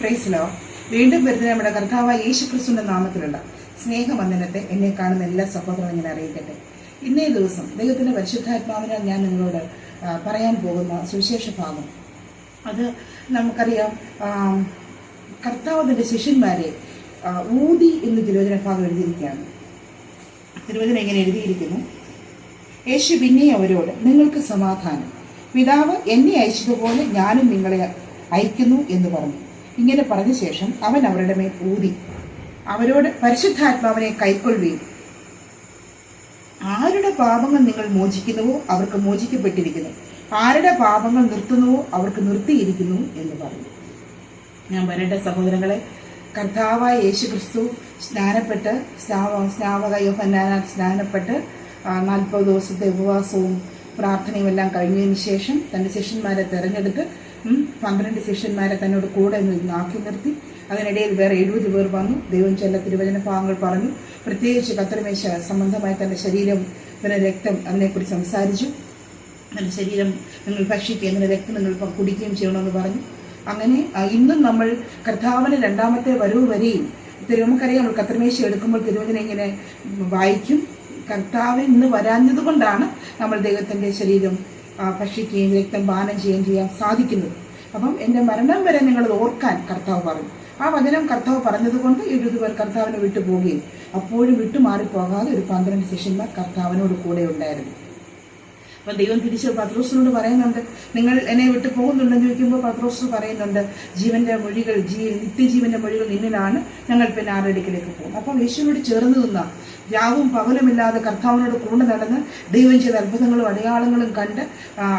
പ്രൈസിലോ വീണ്ടും വരുന്ന നമ്മുടെ കർത്താവായ യേശു ക്രിസ്തുവിന്റെ നാമത്തിലുള്ള സ്നേഹവന്ദനത്തെ എന്നെ കാണുന്ന എല്ലാ സഹോദരങ്ങളും ഞാൻ അറിയിക്കട്ടെ. ഇന്നേ ദിവസം ദൈവത്തിന്റെ പരിശുദ്ധാത്മാവിനാൽ ഞാൻ നിങ്ങളോട് പറയാൻ പോകുന്ന സുവിശേഷ ഭാഗം. അത് നമുക്കറിയാം ആ, കർത്താവ് തന്റെ ശിഷ്യന്മാരെ ഊതി എന്ന് തിരുവചന ഭാഗം എഴുതിയിരിക്കുകയാണ്. തിരുവചന ഇങ്ങനെ എഴുതിയിരിക്കുന്നു. യേശു പിന്നെ അവരോട് നിങ്ങൾക്ക് സമാധാനം. പിതാവ് എന്നെ അയച്ചതുപോലെ ഞാനും നിങ്ങളെ അയക്കുന്നു എന്ന് പറഞ്ഞു. ഇങ്ങനെ പറഞ്ഞ ശേഷം അവൻ അവരുടെ മേൽ ഊതി. അവരോട് പരിശുദ്ധാത്മാവിനെ കൈക്കൊള്ളുകയും ആരുടെ പാപങ്ങൾ നിങ്ങൾ മോചിക്കുന്നുവോ അവർക്ക് മോചിക്കപ്പെട്ടിരിക്കുന്നു. ആരുടെ പാപങ്ങൾ നിർത്തുന്നുവോ അവർക്ക് നിർത്തിയിരിക്കുന്നു എന്ന് പറഞ്ഞു. ഞാൻ വരേണ്ട സഹോദരങ്ങളെ കർത്താവായ യേശു ക്രിസ്തു സ്നാനപ്പെട്ട് സ്നാവ സ്നാവക യോഹന്നാനാൽ സ്നാനപ്പെട്ട് നാൽപ്പത് ദിവസത്തെ ഉപവാസവും പ്രാർത്ഥനയും എല്ലാം കഴിഞ്ഞതിന് ശേഷം തന്റെ ശിഷ്യന്മാരെ തെരഞ്ഞെടുത്ത് പന്ത്രണ്ട് ശിഷ്യന്മാരെ തന്നോട് കൂടെ ആക്കി നിർത്തി. അതിനിടയിൽ വേറെ എഴുപത് പേർ വന്നു. ദൈവം ചില തിരുവചന ഭാഗങ്ങൾ പറഞ്ഞു. പ്രത്യേകിച്ച് കത്രമേശ സംബന്ധമായി തന്റെ ശരീരം പിന്നെ രക്തം അതിനെക്കുറിച്ച് സംസാരിച്ചു. തന്റെ ശരീരം നിങ്ങൾ ഭക്ഷിക്കുകയും എന്റെ രക്തം നിങ്ങൾ കുടിക്കുകയും ചെയ്യണമെന്ന് പറഞ്ഞു. അങ്ങനെ ഇന്നും നമ്മൾ കർത്താവിന് രണ്ടാമത്തെ വരവ് വരെയും നമുക്കറിയാം നമ്മൾ കത്രമേശ എടുക്കുമ്പോൾ തിരുവചന ഇങ്ങനെ വായിക്കും. കർത്താവ് ഇന്ന് വരാഞ്ഞത് കൊണ്ടാണ് നമ്മൾ ദൈവത്തിന്റെ ശരീരം ഭക്ഷിക്കുകയും രക്തം പാനം ചെയ്യുകയും ചെയ്യാൻ സാധിക്കുന്നത്. അപ്പം എന്റെ മരണം വരെ നിങ്ങൾ ഓർക്കാൻ കർത്താവ് പറഞ്ഞു. ആ വചനം കർത്താവ് പറഞ്ഞതുകൊണ്ട് എഴുപത് പേർ കർത്താവിനെ വിട്ടു പോവുകയും അപ്പോഴും വിട്ടു മാറിപ്പോകാതെ ഒരു പന്ത്രണ്ട് ശിഷ്യന്മാർ കർത്താവിനോട് കൂടെ ഉണ്ടായിരുന്നു. അപ്പം ദൈവം തിരിച്ച് പത്രോസിനോട് പറയുന്നുണ്ട് നിങ്ങൾ എന്നെ വിട്ടു പോകുന്നുണ്ടെന്ന് ചോദിക്കുമ്പോൾ പത്രോസ് പറയുന്നുണ്ട് ജീവന്റെ മൊഴികൾ ജീ നിത്യജീവന്റെ മൊഴികൾ നിന്നിലാണ് ഞങ്ങൾ പിന്നെ ആരുടെ അടുക്കിലേക്ക് പോകും അപ്പം യേശുവിനോട് ചേർന്ന് നിന്ന രാവും പകലുമില്ലാതെ കർത്താവിനോട് കൂടെ നടന്ന് ദൈവം ചെയ്ത അത്ഭുതങ്ങളും അടയാളങ്ങളും കണ്ട്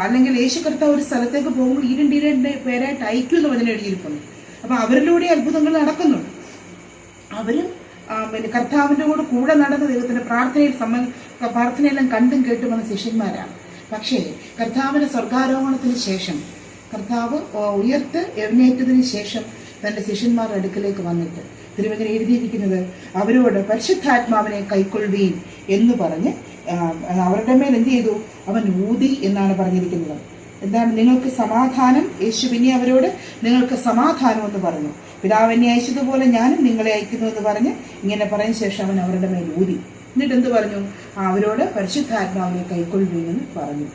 അല്ലെങ്കിൽ യേശു കർത്താവ് ഒരു സ്ഥലത്തേക്ക് പോകുമ്പോൾ ഈരണ്ട് ഈരണ്ട് പേരായിട്ട് അയക്കും എന്ന് വചനം എഴുതിയിരിക്കുന്നു അപ്പൊ അവരിലൂടെ അത്ഭുതങ്ങൾ നടക്കുന്നുണ്ട് അവരും പിന്നെ കർത്താവിന്റെ കൂടെ കൂടെ നടന്ന ദൈവത്തിന്റെ പ്രാർത്ഥനയിൽ സമ്മ പ്രാർത്ഥനയെല്ലാം കണ്ടും കേട്ടും വന്ന ശിഷ്യന്മാരാണ്. പക്ഷേ കർത്താവിന്റെ സ്വർഗാരോഹണത്തിന് ശേഷം കർത്താവ് ഉയർത്ത് എഴുന്നേറ്റതിന് ശേഷം തന്റെ ശിഷ്യന്മാരുടെ അടുക്കിലേക്ക് വന്നിട്ട് തിരുവചനം എഴുതിയിരിക്കുന്നത് അവരോട് പരിശുദ്ധാത്മാവിനെ കൈക്കൊള്ളുകയും എന്ന് പറഞ്ഞ് അവരുടെ മേൽ എന്ത് ചെയ്തു? അവൻ ഊതി എന്നാണ് പറഞ്ഞിരിക്കുന്നത്. എന്താണ്? നിങ്ങൾക്ക് സമാധാനം? യേശു പിന്നെ അവരോട് നിങ്ങൾക്ക് സമാധാനം എന്ന് പറഞ്ഞു. പിതാവ് എന്നെ അയച്ചതുപോലെ ഞാനും നിങ്ങളെ അയക്കുന്നു എന്ന് പറഞ്ഞ് ഇങ്ങനെ പറഞ്ഞ ശേഷം അവൻ അവരുടെ മേൽ ഊതി. എന്നിട്ട് എന്ത് പറഞ്ഞു? അവരോട് പരിശുദ്ധാത്മാവിനെ കൈക്കൊള്ളുവീനെന്ന് പറഞ്ഞു.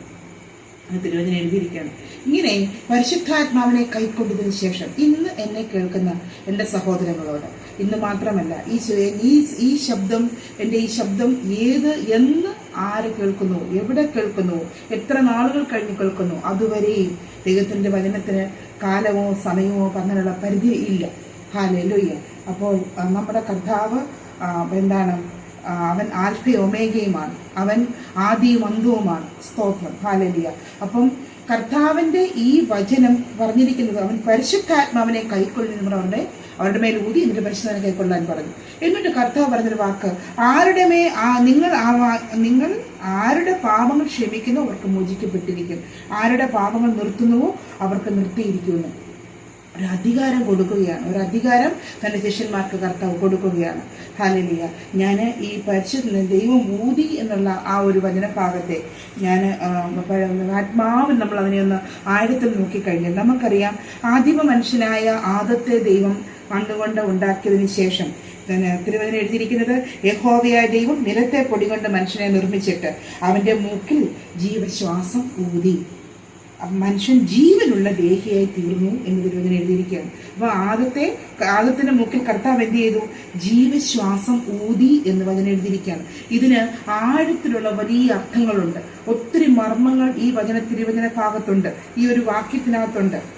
തിരുവചനം എഴുതിയിരിക്കുകയാണ്. ഇങ്ങനെ പരിശുദ്ധാത്മാവിനെ കൈക്കൊണ്ടതിന് ശേഷം ഇന്ന് എന്നെ കേൾക്കുന്ന എന്റെ സഹോദരങ്ങളോട് ഇന്ന് മാത്രമല്ല ഈ ഈ ഈ ശബ്ദം എന്റെ ഈ ശബ്ദം ഏത് എന്ന് ആര് കേൾക്കുന്നു? എവിടെ കേൾക്കുന്നു? എത്ര നാളുകൾ കഴിഞ്ഞ് കേൾക്കുന്നു? അതുവരെയും ദൈവത്തിന്റെ വചനത്തിന് കാലമോ സമയമോ അങ്ങനെയുള്ള പരിധി ഇല്ല. ഹാലയിലൊയ്യ അപ്പോൾ നമ്മുടെ കർത്താവ് എന്താണ് അവൻ ആൽഫ ഒമേഗയുമാണ്. അവൻ ആദിയും അന്തവുമാണ് സ്തോത്രം. ഹാലലിയ അപ്പം കർത്താവിന്റെ ഈ വചനം പറഞ്ഞിരിക്കുന്നത് അവൻ പരിശുദ്ധാത്മാവനെ കൈക്കൊള്ളുന്ന അവരുടെ മേൽ ഊതി എന്നിട്ട് പരിശോധന കൈക്കൊള്ളാൻ പറഞ്ഞു. എന്നിട്ട് കർത്താവ് പറഞ്ഞൊരു വാക്ക് ആരുടെ മേ നിങ്ങൾ നിങ്ങൾ ആരുടെ പാപങ്ങൾ ക്ഷമിക്കുന്നോ അവർക്ക് മോചിക്കപ്പെട്ടിരിക്കും. ആരുടെ പാപങ്ങൾ നിർത്തുന്നുവോ അവർക്ക് നിർത്തിയിരിക്കുന്നു. ഒരു അധികാരം കൊടുക്കുകയാണ്. ഒരു അധികാരം തന്റെ ശിഷ്യന്മാർക്ക് കർത്താവ് കൊടുക്കുകയാണ്. ഹാലലിയ ഞാൻ ഈ പരിശുദ്ധ ദൈവം ഊതി എന്നുള്ള ആ ഒരു വചനഭാഗത്തെ ഞാൻ ആത്മാവിൽ നമ്മൾ അതിനെ ഒന്ന് ആഴത്തിൽ നോക്കിക്കഴിഞ്ഞാൽ നമുക്കറിയാം ആദിമ മനുഷ്യനായ ആദത്തെ ദൈവം മണ്ണുകൊണ്ട് ഉണ്ടാക്കിയതിന് ശേഷം തിരുവചനം എഴുതിയിരിക്കുന്നത്. യഹോവയായ ദൈവം നിലത്തെ പൊടി കൊണ്ട് മനുഷ്യനെ നിർമ്മിച്ചിട്ട് അവന്റെ മൂക്കിൽ ജീവശ്വാസം ഊതി. മനുഷ്യൻ ജീവനുള്ള ദേഹിയായി തീർന്നു എന്ന് തിരുവചനം എഴുതിയിരിക്കുകയാണ്. അപ്പോൾ ആദ്യത്തെ ആദ്യത്തിന്റെ മൂക്കിൽ കർത്താവ് എന്ത് ചെയ്തു? ജീവശ്വാസം ഊതി എന്ന് വചനം എഴുതിയിരിക്കുകയാണ്. ഇതിന് ആഴത്തിലുള്ള വലിയ അർത്ഥങ്ങളുണ്ട്. ഒത്തിരി മർമ്മങ്ങൾ ഈ വചന തിരുവചന ഭാഗത്തുണ്ട്. ഈ ഒരു വാക്യത്തിനകത്തുണ്ട്.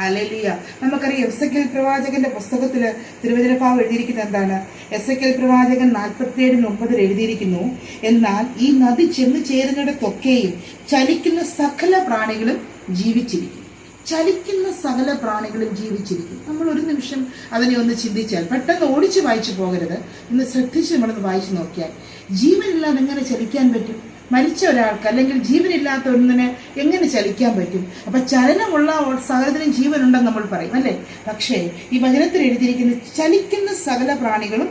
ഹലലിയ നമുക്കറിയാം എസ് എ പ്രവാചകന്റെ പുസ്തകത്തിൽ തിരുവചന ഭാഗം എഴുതിയിരിക്കുന്നത് എന്താണ്? എസ് എ പ്രവാചകൻ നാൽപ്പത്തിയേഴിന് ഒമ്പതിൽ എഴുതിയിരിക്കുന്നു എന്നാൽ ഈ നദി ചെന്ന് ചേരുന്നിടത്തൊക്കെയും ചലിക്കുന്ന സകല പ്രാണികളും ജീവിച്ചിരിക്കും. ചലിക്കുന്ന സകല പ്രാണികളും ജീവിച്ചിരിക്കും. നമ്മൾ ഒരു നിമിഷം അതിനെ ഒന്ന് ചിന്തിച്ചാൽ പെട്ടെന്ന് ഓടിച്ചു വായിച്ചു പോകരുത്. ഒന്ന് ശ്രദ്ധിച്ച് നമ്മളൊന്ന് വായിച്ചു നോക്കിയാൽ ജീവനില്ലാതെ എങ്ങനെ ചലിക്കാൻ പറ്റും? മരിച്ച ഒരാൾക്ക് അല്ലെങ്കിൽ ജീവനില്ലാത്ത ഒന്നിനെ എങ്ങനെ ചലിക്കാൻ പറ്റും? അപ്പൊ ചലനമുള്ള സകലത്തിനും ജീവനുണ്ടെന്ന് നമ്മൾ പറയും അല്ലേ? പക്ഷേ ഈ വചനത്തിൽ എഴുതിയിരിക്കുന്ന ചലിക്കുന്ന സകല പ്രാണികളും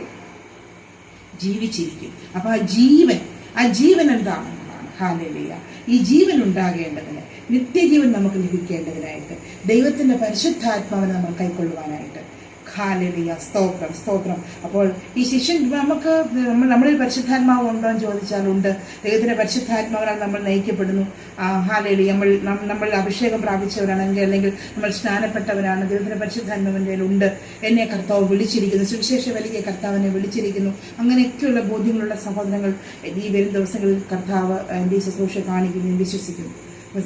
ജീവിച്ചിരിക്കും. അപ്പൊ ആ ജീവൻ ആ ജീവൻ എന്താണെന്നുള്ളതാണ് ഹാലലിയ. ഈ ജീവൻ ഉണ്ടാകേണ്ടതിന് നിത്യജീവൻ നമുക്ക് ലഭിക്കേണ്ടതിനായിട്ട് ദൈവത്തിന്റെ പരിശുദ്ധാത്മാവിനെ നമ്മൾ കൈക്കൊള്ളുവാനായിട്ട് ഹാലലിയ സ്തോത്രം സ്തോത്രം. അപ്പോൾ ഈ ശിഷ്യൻ നമുക്ക് നമ്മളിൽ പരിശുദ്ധാത്മാവ് ഉണ്ടോ എന്ന് ചോദിച്ചാൽ ഉണ്ട്. ദൈവത്തിന്റെ പരിശുദ്ധാത്മാവിനാൽ നമ്മൾ നയിക്കപ്പെടുന്നു. ഹാലലി നമ്മൾ നമ്മൾ അഭിഷേകം പ്രാപിച്ചവരാണെങ്കിൽ അല്ലെങ്കിൽ നമ്മൾ സ്നാനപ്പെട്ടവരാണ് ദൈവത്തിന്റെ പരിശുദ്ധാത്മാവിന്റെ ഉണ്ട്. എന്നെ കർത്താവ് വിളിച്ചിരിക്കുന്നു സുവിശേഷ വലിയ കർത്താവിനെ വിളിച്ചിരിക്കുന്നു. അങ്ങനെയൊക്കെയുള്ള ബോധ്യങ്ങളുള്ള സഹോദരങ്ങൾ ഈ വരും ദിവസങ്ങളിൽ കർത്താവ് എന്റെ ശുശ്രൂഷ കാണിക്കുന്നു വിശ്വസിക്കുന്നു.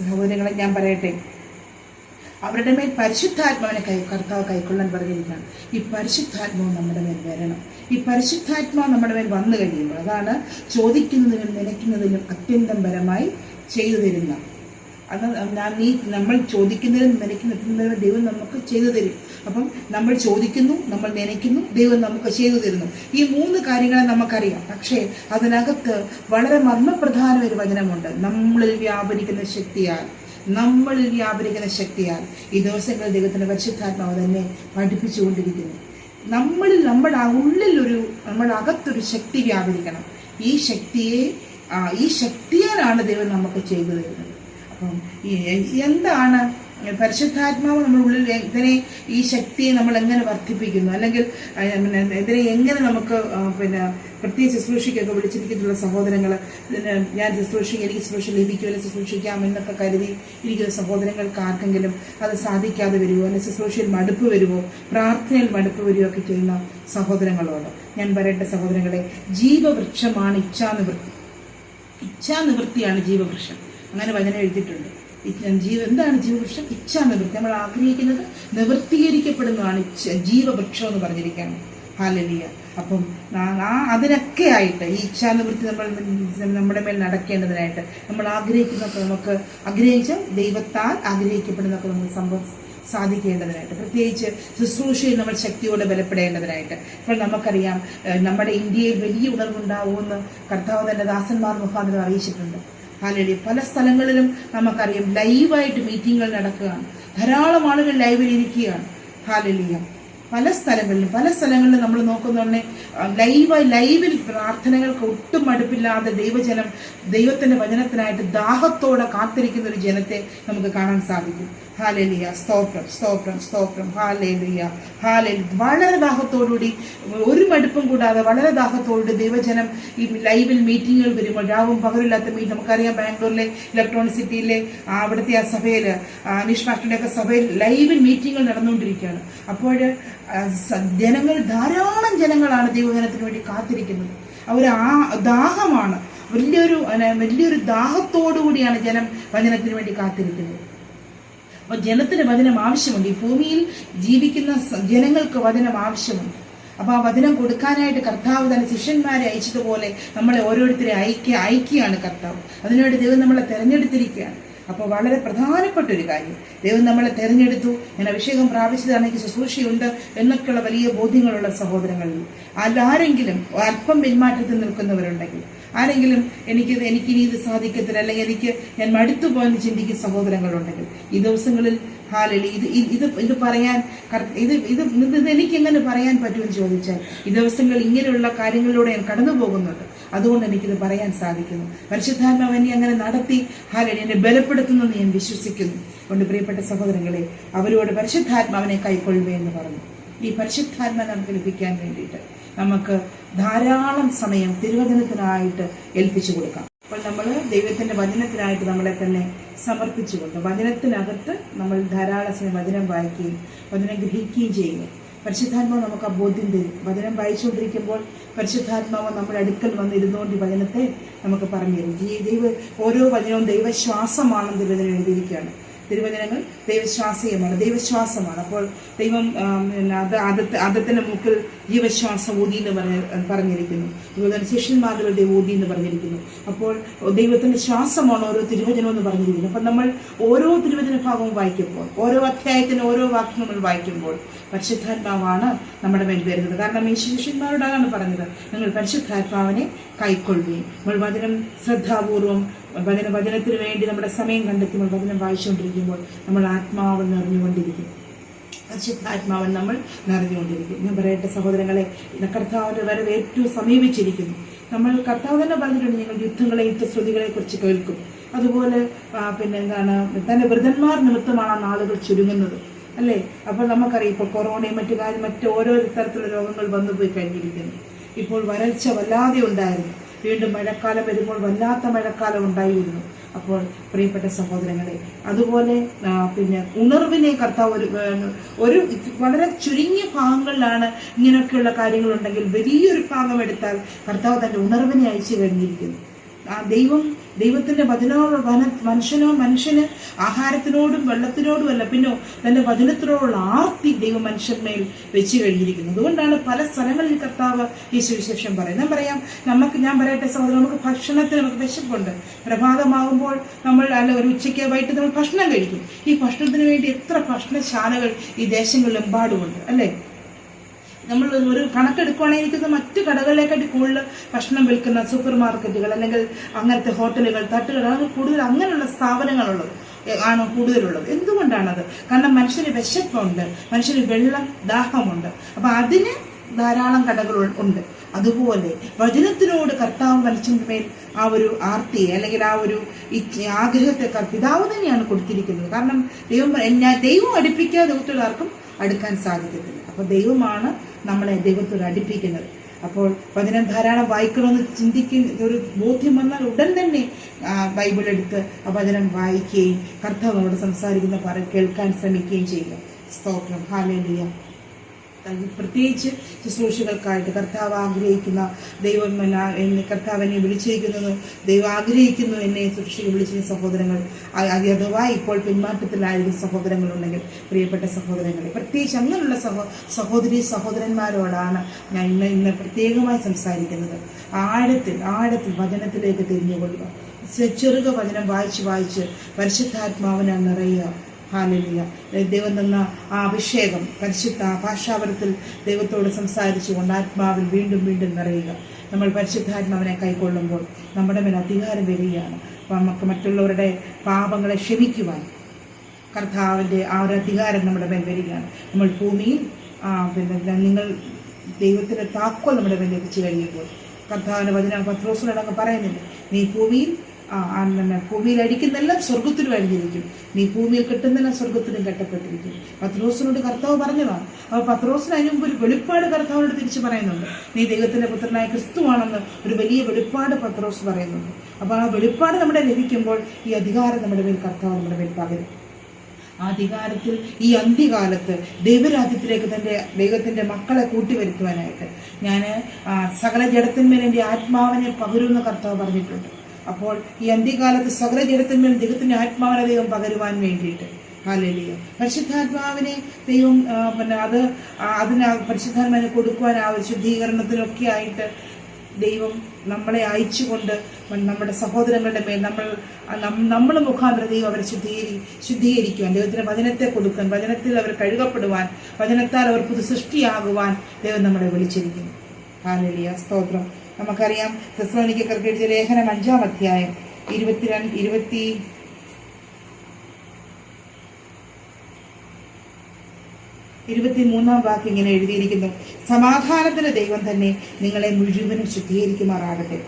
സഹോദരങ്ങളെ ഞാൻ പറയട്ടെ അവരുടെ മേൽ പരിശുദ്ധാത്മാവിനെ കൈ കർത്താവ് കൈക്കൊള്ളാൻ പറഞ്ഞിരിക്കുകയാണ്. ഈ പരിശുദ്ധാത്മാവ് നമ്മുടെ മേൽ വരണം. ഈ പരിശുദ്ധാത്മാവ് നമ്മുടെ മേൽ വന്നു കഴിയുമ്പോൾ അതാണ് ചോദിക്കുന്നതിനും നനയ്ക്കുന്നതിനും അത്യന്തം പരമായി ചെയ്തു തരുന്ന. അത് നീ നമ്മൾ ചോദിക്കുന്നതിനും നനയ്ക്കുന്നതിനും ദൈവം നമുക്ക് ചെയ്തു തരും. അപ്പം നമ്മൾ ചോദിക്കുന്നു നമ്മൾ നനയ്ക്കുന്നു ദൈവം നമുക്ക് ചെയ്തു തരുന്നു. ഈ മൂന്ന് കാര്യങ്ങളെ നമുക്കറിയാം. പക്ഷേ അതിനകത്ത് വളരെ മർമ്മപ്രധാന ഒരു വചനമുണ്ട്. നമ്മളിൽ വ്യാപരിക്കുന്ന ശക്തിയാൽ. നമ്മളിൽ വ്യാപരിക്കുന്ന ശക്തിയാൽ ഈ ദിവസങ്ങളിൽ ദൈവത്തിന്റെ പരിശുദ്ധാത്മാവ് തന്നെ പഠിപ്പിച്ചുകൊണ്ടിരിക്കുന്നു. നമ്മളിൽ നമ്മുടെ ആ ഉള്ളിലൊരു നമ്മുടെ ശക്തി വ്യാപരിക്കണം. ഈ ശക്തിയെ ഈ ശക്തിയാലാണ് ദൈവം നമുക്ക് ചെയ്തു തരുന്നത്. അപ്പം എന്താണ് പരിശുദ്ധാത്മാവ് നമ്മുടെ ഉള്ളിൽ ഇതിനെ ഈ ശക്തിയെ നമ്മൾ എങ്ങനെ വർദ്ധിപ്പിക്കുന്നു? അല്ലെങ്കിൽ ഇതിനെ എങ്ങനെ നമുക്ക് പിന്നെ പ്രത്യേക ശുശ്രൂഷയ്ക്കൊക്കെ വിളിച്ചിരിക്കുന്ന സഹോദരങ്ങൾ ഞാൻ ശുശ്രൂഷിക്കും എനിക്ക് ശുശ്രൂഷ ലഭിക്കുമല്ലോ ശുശ്രൂഷിക്കാം എന്നൊക്കെ കരുതി ഇരിക്കുന്ന സഹോദരങ്ങൾക്ക് ആർക്കെങ്കിലും അത് സാധിക്കാതെ വരുമോ? അല്ലെങ്കിൽ ശുശ്രൂഷയിൽ മടുപ്പ് വരുമോ? പ്രാർത്ഥനയിൽ മടുപ്പ് വരുമോ ഒക്കെ ചെയ്യുന്ന സഹോദരങ്ങളോട് ഞാൻ പറയട്ടെ സഹോദരങ്ങളെ ജീവവൃക്ഷമാണ് ഇച്ഛാനിവൃത്തി ഇച്ഛാനിവൃത്തിയാണ് ജീവവൃക്ഷം. അങ്ങനെ വചനം എഴുതിയിട്ടുണ്ട്. ജീവ എന്താണ് ജീവവൃക്ഷം ഇച്ഛാനിവൃത്തി. നമ്മൾ ആഗ്രഹിക്കുന്നത് നിവൃത്തീകരിക്കപ്പെടുന്നതാണ് ഇച്ഛ- ജീവവൃക്ഷം എന്ന് പറഞ്ഞിരിക്കുകയാണ്. ഹാലലിയ. അപ്പം ആ- അതിനൊക്കെ ആയിട്ട് ഈ ഇച്ഛാനിവൃത്തി നമ്മൾ നമ്മുടെ മേൽ നടക്കേണ്ടതിനായിട്ട് നമ്മൾ ആഗ്രഹിക്കുന്നൊക്കെ നമുക്ക് ആഗ്രഹിച്ച ദൈവത്താൽ ആഗ്രഹിക്കപ്പെടുന്നൊക്കെ നമുക്ക് സംഭവം സാധിക്കേണ്ടതിനായിട്ട്. പ്രത്യേകിച്ച് ശുശ്രൂഷയിൽ നമ്മൾ ശക്തിയോടെ ബലപ്പെടേണ്ടതിനായിട്ട്. ഇപ്പോൾ നമുക്കറിയാം നമ്മുടെ ഇന്ത്യയിൽ വലിയ ഉണർവുണ്ടാവുമെന്ന് കർത്താവ് തന്നെ ദാസന്മാർ മുഖാന്തരം അറിയിച്ചിട്ടുണ്ട്. ഹാലലി പല സ്ഥലങ്ങളിലും നമുക്കറിയാം ലൈവായിട്ട് മീറ്റിങ്ങുകൾ നടക്കുകയാണ്. ധാരാളം ആളുകൾ ലൈവിൽ ഇരിക്കുകയാണ്. ഹാലലിയ പല സ്ഥലങ്ങളിലും പല സ്ഥലങ്ങളിലും നമ്മൾ നോക്കുന്നുണ്ടെ ലൈവായി ലൈവിൽ പ്രാർത്ഥനകൾക്ക് ഒട്ടും മടുപ്പില്ലാതെ ദൈവജനം ദൈവത്തിന്റെ വചനത്തിനായിട്ട് ദാഹത്തോടെ കാത്തിരിക്കുന്ന ഒരു ജനത്തെ നമുക്ക് കാണാൻ സാധിക്കും. ഹാലേലിയ സ്തോത്രം സ്തോത്രം സ്തോത്രം. ഹാലലിയ ഹാലേൽ വളരെ ദാഹത്തോടുകൂടി ഒരു മടുപ്പും കൂടാതെ വളരെ ദാഹത്തോടുകൂടി ദൈവജനം ഈ ലൈവിൽ മീറ്റിങ്ങുകൾ വരുമ്പോൾ രാവും പകലില്ലാത്ത മീറ്റ് നമുക്കറിയാം ബാംഗ്ലൂരിലെ ഇലക്ട്രോണിക് സിറ്റിയിലെ അവിടുത്തെ ആ സഭയിൽ അനീഷ് ഒക്കെ സഭയിൽ ലൈവിൽ മീറ്റിങ്ങുകൾ നടന്നുകൊണ്ടിരിക്കുകയാണ്. അപ്പോൾ ജനങ്ങൾ ധാരാളം ജനങ്ങളാണ് ദൈവജനത്തിന് വേണ്ടി കാത്തിരിക്കുന്നത്. അവർ ആ ദാഹമാണ്. വലിയൊരു വലിയൊരു ദാഹത്തോടു കൂടിയാണ് ജനം വചനത്തിന് വേണ്ടി കാത്തിരിക്കുന്നത്. അപ്പൊ ജനത്തിന് വചനം ആവശ്യമുണ്ട്. ഈ ഭൂമിയിൽ ജീവിക്കുന്ന ജനങ്ങൾക്ക് വചനം ആവശ്യമുണ്ട്. അപ്പൊ ആ വചനം കൊടുക്കാനായിട്ട് കർത്താവ് തന്നെ ശിഷ്യന്മാരെ അയച്ചതുപോലെ നമ്മളെ ഓരോരുത്തരെ അയക്കുക അയക്കുകയാണ് കർത്താവ്. അതിനുവേണ്ടി ദൈവം നമ്മളെ തെരഞ്ഞെടുത്തിരിക്കുകയാണ്. അപ്പോൾ വളരെ പ്രധാനപ്പെട്ട ഒരു കാര്യം. ദൈവം നമ്മളെ തെരഞ്ഞെടുത്തു. ഞാൻ അഭിഷേകം പ്രാപിച്ചതാണ്. എനിക്ക് ശുശ്രൂഷയുണ്ട് എന്നൊക്കെയുള്ള വലിയ ബോധ്യങ്ങളുള്ള സഹോദരങ്ങളിൽ അല്ലാരെങ്കിലും അല്പം പിന്മാറ്റത്തിൽ നിൽക്കുന്നവരുണ്ടെങ്കിൽ ആരെങ്കിലും എനിക്ക് എനിക്കിനി ഇത് സാധിക്കത്തില്ല അല്ലെങ്കിൽ എനിക്ക് ഞാൻ മടുത്തു പോയെന്ന് ചിന്തിക്കുന്ന സഹോദരങ്ങളുണ്ടെങ്കിൽ ഈ ദിവസങ്ങളിൽ ഹാലലി ഇത് ഇത് ഇത് പറയാൻ ഇത് ഇത് ഇത് ഇത് എനിക്ക് എങ്ങനെ പറയാൻ പറ്റുമെന്ന് ചോദിച്ചാൽ ഈ ദിവസങ്ങൾ ഇങ്ങനെയുള്ള കാര്യങ്ങളിലൂടെ ഞാൻ കടന്നു പോകുന്നുണ്ട് അതുകൊണ്ട് എനിക്കിത് പറയാൻ സാധിക്കുന്നു. പരിശുദ്ധാത്മാവ് എന്നെ അങ്ങനെ നടത്തി ഹാലലി എന്നെ ബലപ്പെടുത്തുന്നു ഞാൻ വിശ്വസിക്കുന്നു. അതുകൊണ്ട് പ്രിയപ്പെട്ട സഹോദരങ്ങളെ അവരോട് പരിശുദ്ധാത്മാവിനെ കൈക്കൊള്ളുക എന്ന് പറഞ്ഞു. ഈ പരിശുദ്ധാത്മ നമുക്ക് ലഭിക്കാൻ വേണ്ടിയിട്ട് നമുക്ക് ധാരാളം സമയം തിരുവചനത്തിനായിട്ട് ഏൽപ്പിച്ചു കൊടുക്കാം. അപ്പോൾ നമ്മൾ ദൈവത്തിന്റെ വചനത്തിനായിട്ട് നമ്മളെ തന്നെ സമർപ്പിച്ചുകൊണ്ട് വചനത്തിനകത്ത് നമ്മൾ ധാരാളം സമയം വചനം വായിക്കുകയും വചനം ഗ്രഹിക്കുകയും ചെയ്യുക പരിശുദ്ധാത്മാവ് നമുക്ക് ആ ബോധ്യം തരും. വചനം വായിച്ചുകൊണ്ടിരിക്കുമ്പോൾ പരിശുദ്ധാത്മാവ് നമ്മുടെ അടുക്കൽ വന്ന് ഇരുന്നുകൊണ്ട് വചനത്തെ നമുക്ക് പറഞ്ഞു തരും. ഈ ദൈവ ഓരോ വചനവും ദൈവശ്വാസമാണെന്ന് തിരുവചനം എഴുതിയിരിക്കുകയാണ്. തിരുവചനങ്ങൾ ദൈവശ്വാസീയമാണ് ദൈവശ്വാസമാണ് അപ്പോൾ ദൈവം പിന്നെ അത് അതത്തെ അതത്തിന്റെ മൂക്കിൽ ജീവശ്വാസം ഊതി എന്ന് പറഞ്ഞ പറഞ്ഞിരിക്കുന്നു. അതുപോലെ ശിഷ്യന്മാരുടെ ഊതി എന്ന് പറഞ്ഞിരിക്കുന്നു. അപ്പോൾ ദൈവത്തിന്റെ ശ്വാസമാണ് ഓരോ തിരുവചനം എന്ന് പറഞ്ഞിരിക്കുന്നത് അപ്പം നമ്മൾ ഓരോ തിരുവചന ഭാഗവും വായിക്കുമ്പോൾ ഓരോ അധ്യായത്തിന് ഓരോ വാക്യം നമ്മൾ വായിക്കുമ്പോൾ പരിശുദ്ധാത്മാവാണ് നമ്മുടെ മേൽ വരുന്നത്. കാരണം ഈ ശിഷ്യന്മാരോടാണ് പറഞ്ഞത് നിങ്ങൾ പരിശുദ്ധാത്മാവിനെ കൈക്കൊള്ളുകയും നമ്മൾ വചനം ശ്രദ്ധാപൂർവം വചന വചനത്തിന് വേണ്ടി നമ്മുടെ സമയം കണ്ടെത്തുമ്പോൾ നമ്മൾ വചനം വായിച്ചുകൊണ്ടിരിക്കുമ്പോൾ നമ്മൾ ആത്മാവ് നിറഞ്ഞുകൊണ്ടിരിക്കും പരിശുദ്ധാത്മാവൻ നമ്മൾ നിറഞ്ഞുകൊണ്ടിരിക്കും ഞാൻ പറയട്ടെ സഹോദരങ്ങളെ കർത്താവിന്റെ വരവ് ഏറ്റവും സമീപിച്ചിരിക്കുന്നു. നമ്മൾ കർത്താവ് തന്നെ പറഞ്ഞിട്ടുണ്ട് നിങ്ങൾ യുദ്ധങ്ങളെ യുദ്ധശ്രുതികളെ കുറിച്ച് കേൾക്കും. അതുപോലെ പിന്നെ എന്താണ് തന്നെ വൃതന്മാർ നിമിത്തമാണ് ആളുകൾ ചുരുങ്ങുന്നത്. അല്ലേ? അപ്പോൾ നമുക്കറിയാം ഇപ്പോൾ കൊറോണയും മറ്റു കാര്യം മറ്റു ഓരോ തരത്തിലുള്ള രോഗങ്ങൾ വന്നുപോയി കഴിഞ്ഞിരിക്കുന്നു. ഇപ്പോൾ വരൾച്ച വല്ലാതെ ഉണ്ടായിരുന്നു. വീണ്ടും മഴക്കാലം വരുമ്പോൾ വല്ലാത്ത മഴക്കാലം ഉണ്ടായിരുന്നു. അപ്പോൾ പ്രിയപ്പെട്ട സഹോദരങ്ങളെ അതുപോലെ പിന്നെ ഉണർവിനെ കർത്താവ് ഒരു ഒരു വളരെ ചുരുങ്ങിയ ഭാഗങ്ങളിലാണ് ഇങ്ങനെയൊക്കെയുള്ള കാര്യങ്ങളുണ്ടെങ്കിൽ വലിയൊരു ഭാഗം എടുത്താൽ കർത്താവ് തന്റെ ഉണർവിനെ അയച്ചു കഴിഞ്ഞിരിക്കുന്നു ആ ദൈവം ദൈവത്തിന്റെ വചനോട് വന മനുഷ്യനോ മനുഷ്യന് ആഹാരത്തിനോടും വെള്ളത്തിനോടും അല്ല പിന്നെ തന്റെ വചനത്തിനോടുള്ള ആർത്തി ദൈവം മനുഷ്യന്മേൽ വെച്ച് കഴിഞ്ഞിരിക്കുന്നു. അതുകൊണ്ടാണ് പല സ്ഥലങ്ങളിൽ കർത്താവ് ഈ സുവിശേഷം പറയുന്നത്. ഞാൻ പറയാം നമുക്ക് ഞാൻ പറയട്ടെ സഹോദരൻ നമുക്ക് ഭക്ഷണത്തിന് നമുക്ക് വിശപ്പുണ്ട്. പ്രഭാതമാകുമ്പോൾ നമ്മൾ അല്ല ഒരു ഉച്ചയ്ക്ക് വൈകിട്ട് നമ്മൾ ഭക്ഷണം കഴിക്കും. ഈ ഭക്ഷണത്തിന് വേണ്ടി എത്ര ഭക്ഷണശാലകൾ ഈ ദേശങ്ങളിലെമ്പാടുമുണ്ട് അല്ലേ? നമ്മൾ ഒരു കണക്കെടുക്കുകയാണെങ്കിൽ എനിക്ക് മറ്റു കടകളിലേക്കാട്ടി കൂടുതൽ ഭക്ഷണം വിൽക്കുന്ന സൂപ്പർ മാർക്കറ്റുകൾ അല്ലെങ്കിൽ അങ്ങനത്തെ ഹോട്ടലുകൾ തട്ടുകൾ അതൊക്കെ കൂടുതൽ അങ്ങനെയുള്ള സ്ഥാപനങ്ങളുള്ളത് ആണ് കൂടുതലുള്ളത്. എന്തുകൊണ്ടാണത്? കാരണം മനുഷ്യന് വിശപ്പുണ്ട് മനുഷ്യന് വെള്ളം ദാഹമുണ്ട്. അപ്പൊ അതിന് ധാരാളം കടകൾ ഉണ്ട്. അതുപോലെ വചനത്തിനോട് കർത്താവ് മനുഷ്യന്റെ മേൽ ആ ഒരു ആർത്തിയെ അല്ലെങ്കിൽ ആ ഒരു ആഗ്രഹത്തെ പിതാവ് തന്നെയാണ് കൊടുത്തിരിക്കുന്നത്. കാരണം ദൈവം ഞാൻ ദൈവം അടുപ്പിക്കാതെ ആർക്കും അടുക്കാൻ സാധിക്കത്തില്ല. അപ്പൊ ദൈവമാണ് നമ്മളെ ദൈവത്തോട് അടുപ്പിക്കുന്നത്. അപ്പോൾ വചനം ധാരാളം വായിക്കണമെന്ന് ചിന്തിക്കുന്ന ഒരു ബോധ്യം വന്നാൽ ഉടൻ തന്നെ ബൈബിൾ എടുത്ത് ആ വചനം വായിക്കുകയും കർത്താവ് സംസാരിക്കുന്ന പറ കേൾക്കാൻ ശ്രമിക്കുകയും ചെയ്യുക. സ്തോത്രം. ഹാലേലിയ പ്രത്യേകിച്ച് ശുശ്രൂഷകൾക്കായിട്ട് കർത്താവ് ആഗ്രഹിക്കുന്ന ദൈവം എന്നെ കർത്താവ് എന്നെ വിളിച്ചിരിക്കുന്നത്. ദൈവം ആഗ്രഹിക്കുന്നു എന്നെ ശുശ്രൂഷകൾ വിളിച്ചിരുന്ന സഹോദരങ്ങൾ. അഥവാ ഇപ്പോൾ പിന്മാറ്റത്തിലായിരുന്ന സഹോദരങ്ങളുണ്ടെങ്കിൽ പ്രിയപ്പെട്ട സഹോദരങ്ങളെ പ്രത്യേകിച്ച് അങ്ങനെയുള്ള സഹോ സഹോദരി സഹോദരന്മാരോടാണ് ഞാൻ ഇന്ന് ഇന്ന് പ്രത്യേകമായി സംസാരിക്കുന്നത്. ആഴത്തിൽ ആഴത്തിൽ വചനത്തിലേക്ക് തിരിഞ്ഞുകൊള്ളുക. ചെറുക വചനം വായിച്ച് വായിച്ച് പരിശുദ്ധാത്മാവിനെ നിറയുക. ഹാലലിയ. ദൈവം തന്ന ആ അഭിഷേകം പരിശുദ്ധ ഭാഷാപരത്തിൽ ദൈവത്തോട് സംസാരിച്ചുകൊണ്ട് ആത്മാവിൽ വീണ്ടും വീണ്ടും നിറയുക. നമ്മൾ പരിശുദ്ധാത്മാവിനെ കൈക്കൊള്ളുമ്പോൾ നമ്മുടെ മേൽ അധികാരം വരികയാണ്. നമുക്ക് മറ്റുള്ളവരുടെ പാപങ്ങളെ ക്ഷമിക്കുവാൻ കർത്താവിന്റെ ആ ഒരു അധികാരം നമ്മുടെ മേൽ വരികയാണ്. നമ്മൾ ഭൂമിയിൽ പിന്നെ നിങ്ങൾ ദൈവത്തിന്റെ താക്കോൽ നമ്മുടെ മേൽ ലഭിച്ചു കഴിയുമ്പോൾ കർത്താവിന്റെ വചന പത്രോസിനടങ്ങ് പറയുന്നില്ല നീ ഭൂമിയിൽ ആ ഭൂമിയിൽ അടിക്കുന്നെല്ലാം സ്വർഗത്തിനും അഴിഞ്ഞിരിക്കും നീ ഭൂമിയിൽ കിട്ടുന്നെല്ലാം സ്വർഗത്തിനും കെട്ടപ്പെട്ടിരിക്കും. പത്രോസിനോട് കർത്താവ് പറഞ്ഞതാണ് അപ്പോൾ പത്രോസിന് അതിന് മുമ്പ് ഒരു വെളിപ്പാട് കർത്താവിനോട് തിരിച്ചു പറയുന്നുണ്ട്. നീ ദൈവത്തിന്റെ പുത്രനായ ക്രിസ്തുവാണെന്ന് ഒരു വലിയ വെളിപ്പാട് പത്രോസ് പറയുന്നുണ്ട്. അപ്പോൾ ആ വെളിപ്പാട് നമ്മുടെ ലഭിക്കുമ്പോൾ ഈ അധികാരം നമ്മുടെ മേൽ കർത്താവ് നമ്മുടെ മേൽ പകരും. ആ അധികാരത്തിൽ ഈ അന്ത്യകാലത്ത് ദൈവരാജ്യത്തിലേക്ക് തന്റെ ദൈവത്തിന്റെ മക്കളെ കൂട്ടിവരുത്തുവാനായിട്ട് ഞാൻ സകല ജഡത്തിന്മേൽ എന്റെ ആത്മാവിനെ പകരുമെന്ന് കർത്താവ് പറഞ്ഞിട്ടുണ്ട്. അപ്പോൾ ഈ അന്ത്യകാലത്ത് സകല ജഡത്തിന്മേൽ ദൈവത്തിന്റെ ആത്മാവിനെ ദൈവം പകരുവാൻ വേണ്ടിയിട്ട്. ഹാലലിയ പരിശുദ്ധാത്മാവിനെ ദൈവം പിന്നെ അത് അതിന് പരിശുദ്ധാത്മാവിനെ കൊടുക്കുവാൻ ആ ഒരു ശുദ്ധീകരണത്തിനൊക്കെ ആയിട്ട് ദൈവം നമ്മളെ അയച്ചുകൊണ്ട് നമ്മുടെ സഹോദരങ്ങളുടെ മേൽ നമ്മൾ നമ്മൾ മുഖാന്തര ദൈവം അവരെ ശുദ്ധീകരി ശുദ്ധീകരിക്കുവാൻ ദൈവത്തിന് വചനത്തെ കൊടുക്കാൻ വചനത്തിൽ അവർ കഴുകപ്പെടുവാൻ വചനത്താൽ അവർ പുതു സൃഷ്ടിയാകുവാൻ ദൈവം നമ്മളെ വിളിച്ചിരിക്കുന്നു. ഹാലലിയ സ്തോത്രം. നമുക്കറിയാം തെസ്ലോനിക്കർക്ക് എഴുതിയ ലേഖനം അഞ്ചാം അധ്യായം ഇരുപത്തിരണ്ട് ഇരുപത്തി ഇരുപത്തിമൂന്നാം വാക്ക് ഇങ്ങനെ എഴുതിയിരിക്കുന്നു. സമാധാനത്തിന് ദൈവം തന്നെ നിങ്ങളെ മുഴുവനും ശുദ്ധീകരിക്കുമാറാകട്ടെ.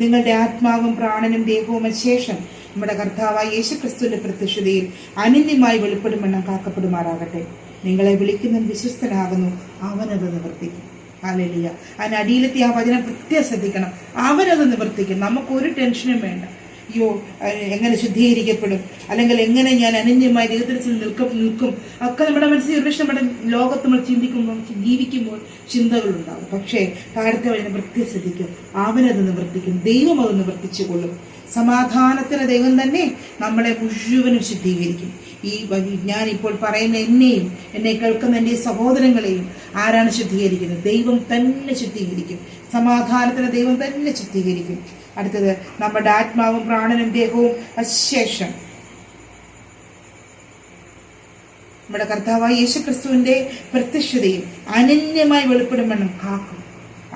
നിങ്ങളുടെ ആത്മാവും പ്രാണനും ദേഹവും ശേഷം നമ്മുടെ കർത്താവായ യേശുക്രിസ്തുവിന്റെ പ്രത്യക്ഷതയിൽ അനന്യമായി വെളിപ്പെടുമെണ്ണം കാക്കപ്പെടുമാറാകട്ടെ. നിങ്ങളെ വിളിക്കുന്നവൻ വിശ്വസ്തനാകുന്നു അവനത് നിവർത്തിക്കും. ഹാലലിയ അതിന് അടിയിലെത്തി ആ വചനം പ്രത്യേകം ശ്രദ്ധിക്കണം. അവനത് നിവർത്തിക്കും. നമുക്കൊരു ടെൻഷനും വേണ്ട. അയ്യോ എങ്ങനെ ശുദ്ധീകരിക്കപ്പെടും? അല്ലെങ്കിൽ എങ്ങനെ ഞാൻ അനന്യമായി ദൈവത്തിൽ നിൽക്കും നിൽക്കും? ഒക്കെ നമ്മുടെ മനസ്സിൽ ഒരുപക്ഷെ നമ്മുടെ ലോകത്ത് നമ്മൾ ചിന്തിക്കുമ്പോൾ ജീവിക്കുമ്പോൾ ചിന്തകളുണ്ടാവും. പക്ഷേ താഴത്തെ വഴി പ്രത്യേകം ശ്രദ്ധിക്കും. അവനത് നിവർത്തിക്കും. ദൈവം അത് നിവർത്തിച്ചു കൊള്ളും. സമാധാനത്തിന് ദൈവം തന്നെ നമ്മളെ മുഴുവനും ശുദ്ധീകരിക്കും. ഈ ഞാൻ ഇപ്പോൾ പറയുന്ന എന്നെയും എന്നെ കേൾക്കുന്ന എന്റെ സഹോദരങ്ങളെയും ആരാണ് ശുദ്ധീകരിക്കുന്നത്? ദൈവം തന്നെ ശുദ്ധീകരിക്കും. സമാധാനത്തിന് ദൈവം തന്നെ ശുദ്ധീകരിക്കും. അടുത്തത് നമ്മുടെ ആത്മാവും പ്രാണനും ദേഹവും അശേഷം. നമ്മുടെ കർത്താവായ യേശുക്രിസ്തുവിന്റെ പ്രത്യക്ഷതയും അനന്യമായി വെളിപ്പെടുമെന്നും കാക്കും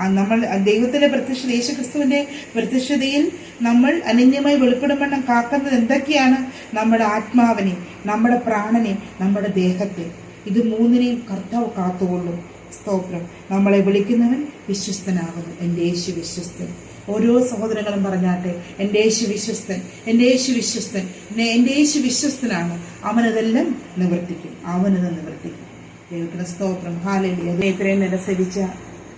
നമ്മൾ ദൈവത്തിന്റെ പ്രത്യക്ഷത യേശുക്രിസ്തുവിന്റെ പ്രത്യക്ഷതയിൽ നമ്മൾ അനന്യമായി വെളിപ്പെടുമെണ്ണം കാക്കുന്നത് എന്തൊക്കെയാണ്? നമ്മുടെ ആത്മാവിനെ നമ്മുടെ പ്രാണനെ നമ്മുടെ ദേഹത്തെ. ഇത് മൂന്നിനെയും കർത്താവ് കാത്തുകൊള്ളും. സ്തോത്രം. നമ്മളെ വിളിക്കുന്നവൻ വിശ്വസ്തനാകുന്നു. എന്റെ യേശു വിശ്വസ്തൻ. ഓരോ സഹോദരങ്ങളും പറഞ്ഞാട്ടെ എന്റെ യേശു വിശ്വസ്തൻ എന്റെ യേശു വിശ്വസ്തൻ. എന്റെ യേശു വിശ്വസ്തനാണ്. അവനതെല്ലാം നിവർത്തിക്കും. അവനത് നിവർത്തിക്കും. ദൈവത്തിന് സ്തോത്രം. ഹാലലിയ. ഇത്രയും നിരസരിച്ച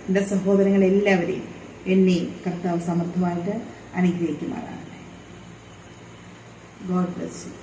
എന്റെ സഹോദരങ്ങളെല്ലാവരെയും എന്നെയും കർത്താവ് സമർത്ഥമായിട്ട് അനുഗ്രഹിക്കുമാറാണ് ഗോഡ് ബ്ലസ് യു